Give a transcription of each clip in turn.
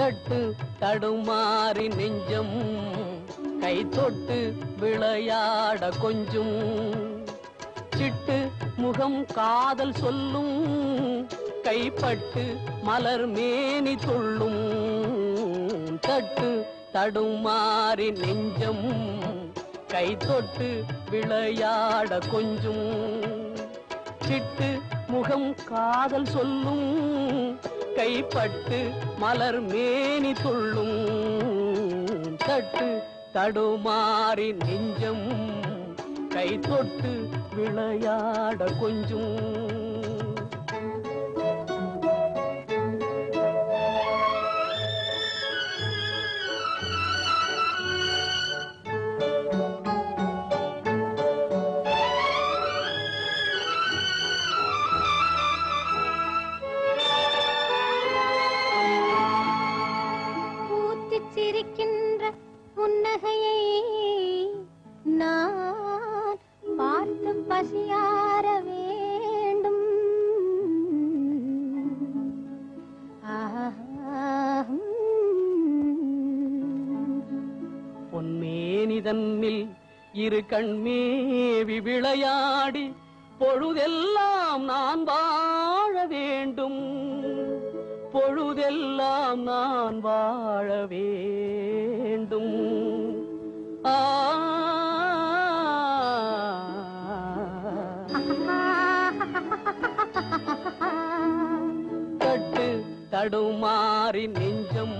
தட்டு தடுமாறி நெஞ்சம். கை தொட்டு விளையாட கொஞ்சும். சிட்டு முகம் காதல் சொல்லும். கைப்பட்டு மலர் மேனி துள்ளும். தட்டு தடுமாறி நெஞ்சம். கை தொட்டு விளையாட கொஞ்சும். சிட்டு முகம் காதல் சொல்லும். கைப்பட்டு மலர் மேனி துள்ளும் தட்டு தடுமாறி நெஞ்சம் கை தொட்டு விளையாட கொஞ்சும் சிரிக்கின்ற புன்னகையை நான் பார்த்து பசியார வேண்டும். பொன்மேனிதன்னில் இரு கண்மேவி விளையாடி பொழுதெல்லாம் பொழுதெல்லாம் நான் வாழ வேண்டும். ஆ. தட்டு தடுமாறி நெஞ்சம்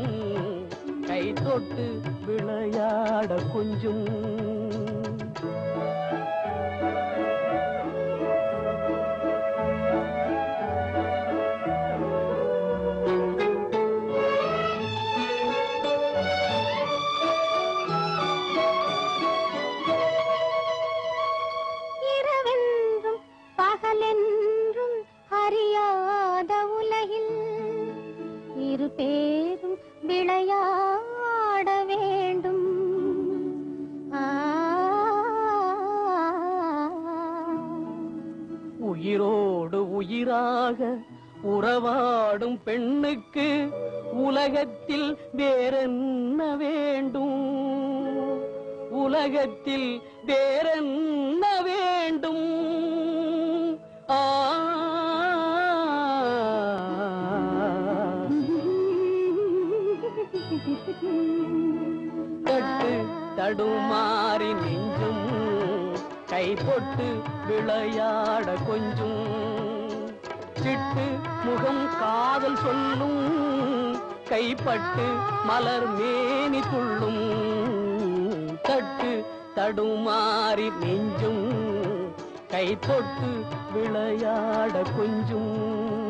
கை தொட்டு விளையாட கொஞ்சம். இரு பேரும் விளையாட வேண்டும். உயிரோடு உயிராக உறவாடும் பெண்ணுக்கு உலகத்தில் வேறென்ன வேண்டும்? உலகத்தில் வேறென்ன வேண்டும்? தட்டு தடுமாறி நெஞ்சும் கை போட்டு விளையாட கொஞ்சும். சிட்டு முகம் காதல் சொல்லும். கைப்பட்டு மலர் மேனி துள்ளும். தட்டு தடுமாறி நெஞ்சும் கை தொட்டு விளையாட கொஞ்சும்.